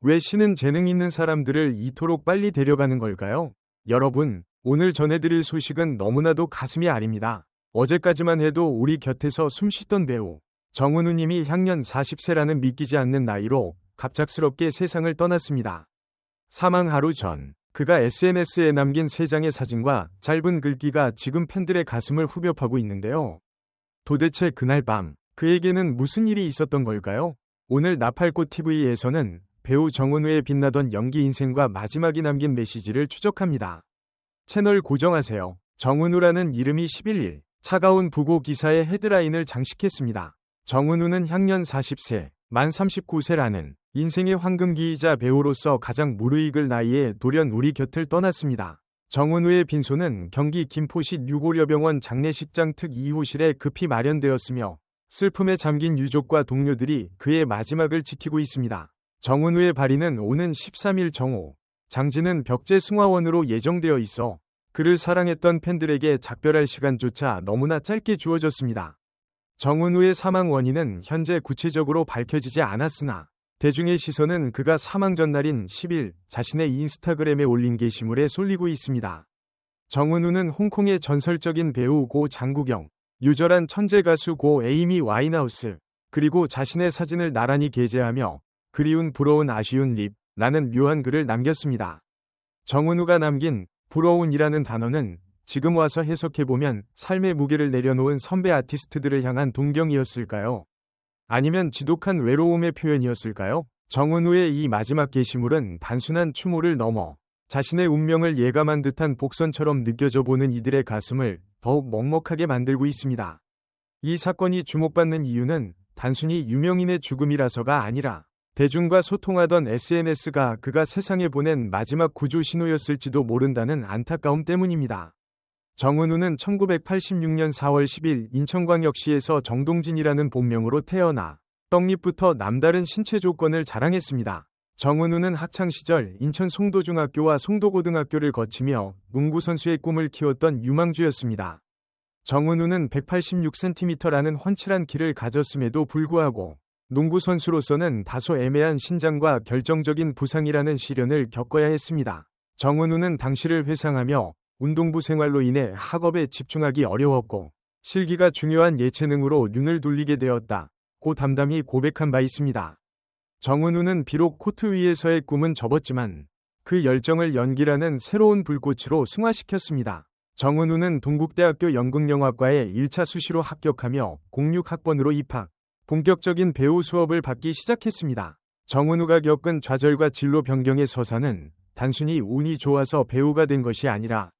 왜 신은 재능 있는 사람들을 이토록 빨리 데려가는 걸까요? 여러분, 오늘 전해드릴 소식은 너무나도 가슴이 아립니다. 어제까지만 해도 우리 곁에서 숨 쉬던 배우 정은우님이 향년 40세라는 믿기지 않는 나이로 갑작스럽게 세상을 떠났습니다. 사망 하루 전 그가 SNS에 남긴 세 장의 사진과 짧은 글귀가 지금 팬들의 가슴을 후벼파고 있는데요. 도대체 그날 밤 그에게는 무슨 일이 있었던 걸까요? 오늘 나팔꽃 TV에서는 배우 정은우의 빛나던 연기 인생과 마지막이 남긴 메시지를 추적합니다. 채널 고정하세요. 정은우라는 이름이 11일 차가운 부고 기사의 헤드라인을 장식했습니다. 정은우는 향년 40세, 만 39세라는 인생의 황금기이자 배우로서 가장 무르익을 나이에 돌연 우리 곁을 떠났습니다. 정은우의 빈소는 경기 김포시 뉴고려병원 장례식장 특 2호실에 급히 마련되었으며 슬픔에 잠긴 유족과 동료들이 그의 마지막을 지키고 있습니다. 정은우의 발인은 오는 13일 정오, 장지는 벽제 승화원으로 예정되어 있어 그를 사랑했던 팬들에게 작별할 시간조차 너무나 짧게 주어졌습니다. 정은우의 사망 원인은 현재 구체적으로 밝혀지지 않았으나 대중의 시선은 그가 사망 전날인 10일 자신의 인스타그램에 올린 게시물에 쏠리고 있습니다. 정은우는 홍콩의 전설적인 배우 고 장국영, 유절한 천재 가수 고 에이미 와인하우스, 그리고 자신의 사진을 나란히 게재하며 그리운 부러운 아쉬운 립 라는 묘한 글을 남겼습니다. 정은우가 남긴 부러운이라는 단어는 지금 와서 해석해보면 삶의 무게를 내려놓은 선배 아티스트들을 향한 동경이었을까요? 아니면 지독한 외로움의 표현이었을까요? 정은우의 이 마지막 게시물은 단순한 추모를 넘어 자신의 운명을 예감한 듯한 복선처럼 느껴져 보는 이들의 가슴을 더욱 먹먹하게 만들고 있습니다. 이 사건이 주목받는 이유는 단순히 유명인의 죽음이라서가 아니라 대중과 소통하던 SNS가 그가 세상에 보낸 마지막 구조 신호였을지도 모른다는 안타까움 때문입니다. 정은우는 1986년 4월 10일 인천광역시에서 정동진이라는 본명으로 태어나 떡잎부터 남다른 신체 조건을 자랑했습니다. 정은우는 학창시절 인천 송도중학교와 송도고등학교를 거치며 농구 선수의 꿈을 키웠던 유망주였습니다. 정은우는 186cm라는 훤칠한 키를 가졌음에도 불구하고 농구 선수로서는 다소 애매한 신장과 결정적인 부상이라는 시련을 겪어야 했습니다. 정은우는 당시를 회상하며 운동부 생활로 인해 학업에 집중하기 어려웠고 실기가 중요한 예체능으로 눈을 돌리게 되었다. 고 담담히 고백한 바 있습니다. 정은우는 비록 코트 위에서의 꿈은 접었지만 그 열정을 연기라는 새로운 불꽃으로 승화시켰습니다. 정은우는 동국대학교 연극영화과에 1차 수시로 합격하며 06학번으로 입학, 본격적인 배우 수업을 받기 시작했습니다. 정은우가 겪은 좌절과 진로 변경의 서사는 단순히 운이 좋아서 배우가 된 것이 아니라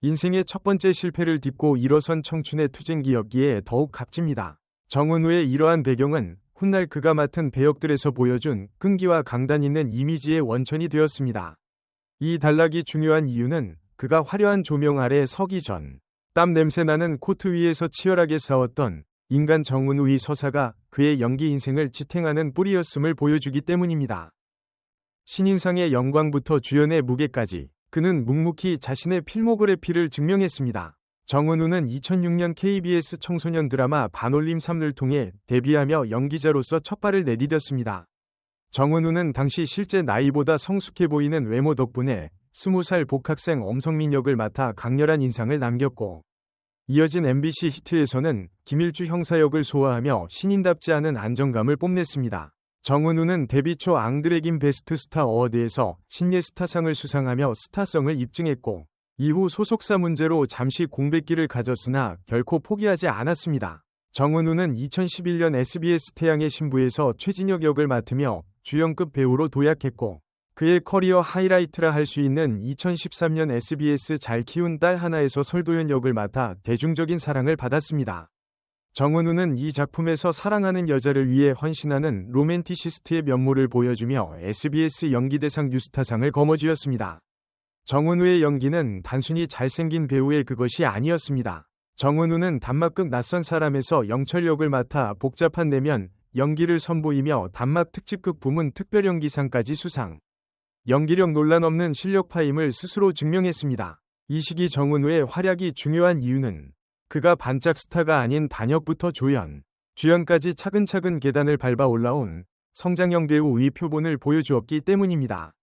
인생의 첫 번째 실패를 딛고 일어선 청춘의 투쟁기였기에 더욱 값집니다. 정은우의 이러한 배경은 훗날 그가 맡은 배역들에서 보여준 끈기와 강단 있는 이미지의 원천이 되었습니다. 이 단락이 중요한 이유는 그가 화려한 조명 아래 서기 전, 땀 냄새 나는 코트 위에서 치열하게 싸웠던 인간 정은우의 서사가 그의 연기 인생을 지탱하는 뿌리였음을 보여주기 때문입니다. 신인상의 영광부터 주연의 무게까지 그는 묵묵히 자신의 필모그래피를 증명했습니다. 정은우는 2006년 KBS 청소년 드라마 반올림 3를 통해 데뷔하며 연기자로서 첫 발을 내디뎠습니다. 정은우는 당시 실제 나이보다 성숙해 보이는 외모 덕분에 20살 복학생 엄성민 역을 맡아 강렬한 인상을 남겼고 이어진 MBC 히트에서는 김일주 형사 역을 소화하며 신인답지 않은 안정감을 뽐냈습니다. 정은우는 데뷔 초 앙드레긴 베스트 스타 어워드에서 신예 스타상을 수상하며 스타성을 입증했고 이후 소속사 문제로 잠시 공백기를 가졌으나 결코 포기하지 않았습니다. 정은우는 2011년 SBS 태양의 신부에서 최진혁 역을 맡으며 주연급 배우로 도약했고 그의 커리어 하이라이트라 할 수 있는 2013년 SBS 잘 키운 딸 하나에서 설도연 역을 맡아 대중적인 사랑을 받았습니다. 정은우는 이 작품에서 사랑하는 여자를 위해 헌신하는 로맨티시스트의 면모를 보여주며 SBS 연기대상 뉴스타상을 거머쥐었습니다. 정은우의 연기는 단순히 잘생긴 배우의 그것이 아니었습니다. 정은우는 단막극 낯선 사람에서 영철 역을 맡아 복잡한 내면 연기를 선보이며 단막 특집극 부문 특별연기상까지 수상. 연기력 논란 없는 실력파임을 스스로 증명했습니다. 이 시기 정은우의 활약이 중요한 이유는 그가 반짝 스타가 아닌 단역부터 조연, 주연까지 차근차근 계단을 밟아 올라온 성장형 배우의 표본을 보여주었기 때문입니다.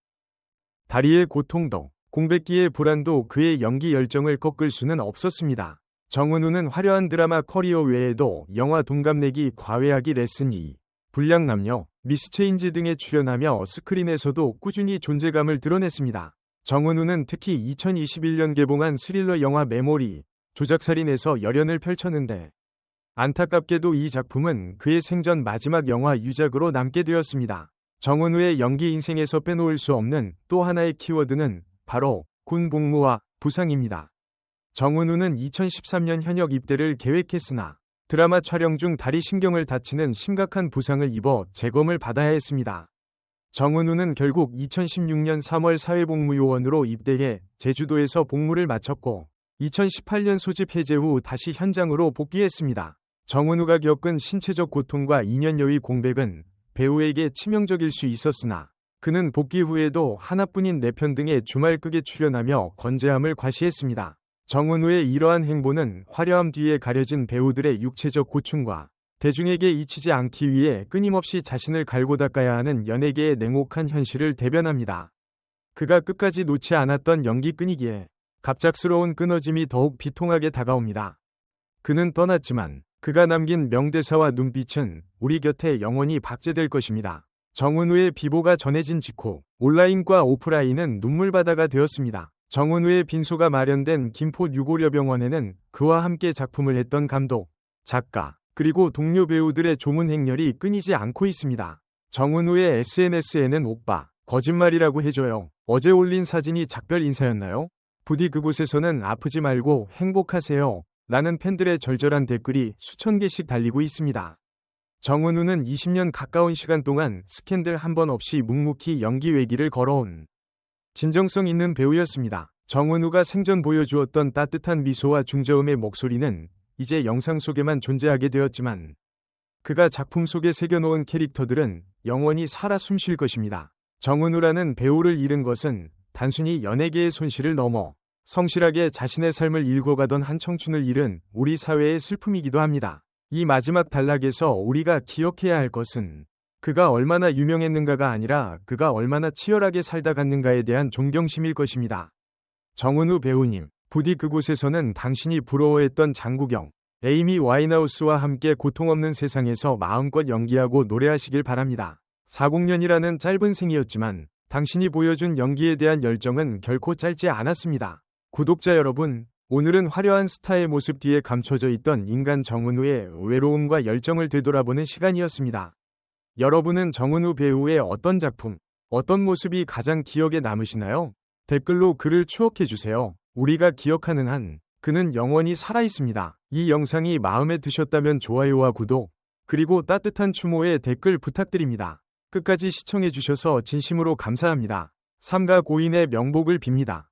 다리의 고통도 공백기의 불안도 그의 연기 열정을 꺾을 수는 없었습니다. 정은우는 화려한 드라마 커리어 외에도 영화 동갑내기 과외하기 레슨 2, 불량남녀, 미스체인지 등에 출연하며 스크린에서도 꾸준히 존재감을 드러냈습니다. 정은우는 특히 2021년 개봉한 스릴러 영화 메모리, 조작살인에서 열연을 펼쳤는데 안타깝게도 이 작품은 그의 생전 마지막 영화 유작으로 남게 되었습니다. 정은우의 연기 인생에서 빼놓을 수 없는 또 하나의 키워드는 바로 군 복무와 부상입니다. 정은우는 2013년 현역 입대를 계획했으나 드라마 촬영 중 다리 신경을 다치는 심각한 부상을 입어 재검을 받아야 했습니다. 정은우는 결국 2016년 3월 사회복무요원으로 입대해 제주도에서 복무를 마쳤고 2018년 소집 해제 후 다시 현장으로 복귀했습니다. 정은우가 겪은 신체적 고통과 2년여의 공백은 배우에게 치명적일 수 있었으나 그는 복귀 후에도 하나뿐인 내편 등의 주말극에 출연하며 건재함을 과시했습니다. 정은우의 이러한 행보는 화려함 뒤에 가려진 배우들의 육체적 고충과 대중에게 잊히지 않기 위해 끊임없이 자신을 갈고 닦아야 하는 연예계의 냉혹한 현실을 대변합니다. 그가 끝까지 놓지 않았던 연기 끈이기에 갑작스러운 끊어짐이 더욱 비통하게 다가옵니다. 그는 떠났지만 그가 남긴 명대사와 눈빛은 우리 곁에 영원히 박제될 것입니다. 정은우의 비보가 전해진 직후 온라인과 오프라인은 눈물바다가 되었습니다. 정은우의 빈소가 마련된 김포 유고려병원에는 그와 함께 작품을 했던 감독, 작가, 그리고 동료 배우들의 조문 행렬이 끊이지 않고 있습니다. 정은우의 SNS에는 오빠, 거짓말이라고 해줘요. 어제 올린 사진이 작별 인사였나요? 부디 그곳에서는 아프지 말고 행복하세요. 라는 팬들의 절절한 댓글이 수천 개씩 달리고 있습니다. 정은우는 20년 가까운 시간 동안 스캔들 한 번 없이 묵묵히 연기 외기를 걸어온 진정성 있는 배우였습니다. 정은우가 생전 보여주었던 따뜻한 미소와 중저음의 목소리는 이제 영상 속에만 존재하게 되었지만 그가 작품 속에 새겨놓은 캐릭터들은 영원히 살아 숨쉴 것입니다. 정은우라는 배우를 잃은 것은 단순히 연예계의 손실을 넘어 성실하게 자신의 삶을 일궈가던 한 청춘을 잃은 우리 사회의 슬픔이기도 합니다. 이 마지막 단락에서 우리가 기억해야 할 것은 그가 얼마나 유명했는가가 아니라 그가 얼마나 치열하게 살다 갔는가에 대한 존경심일 것입니다. 정은우 배우님, 부디 그곳에서는 당신이 부러워했던 장국영, 에이미 와이나우스와 함께 고통 없는 세상에서 마음껏 연기하고 노래하시길 바랍니다. 40년이라는 짧은 생이었지만 당신이 보여준 연기에 대한 열정은 결코 짧지 않았습니다. 구독자 여러분, 오늘은 화려한 스타의 모습 뒤에 감춰져 있던 인간 정은우의 외로움과 열정을 되돌아보는 시간이었습니다. 여러분은 정은우 배우의 어떤 작품, 어떤 모습이 가장 기억에 남으시나요? 댓글로 그를 추억해주세요. 우리가 기억하는 한, 그는 영원히 살아있습니다. 이 영상이 마음에 드셨다면 좋아요와 구독, 그리고 따뜻한 추모에 댓글 부탁드립니다. 끝까지 시청해주셔서 진심으로 감사합니다. 삼가 고인의 명복을 빕니다.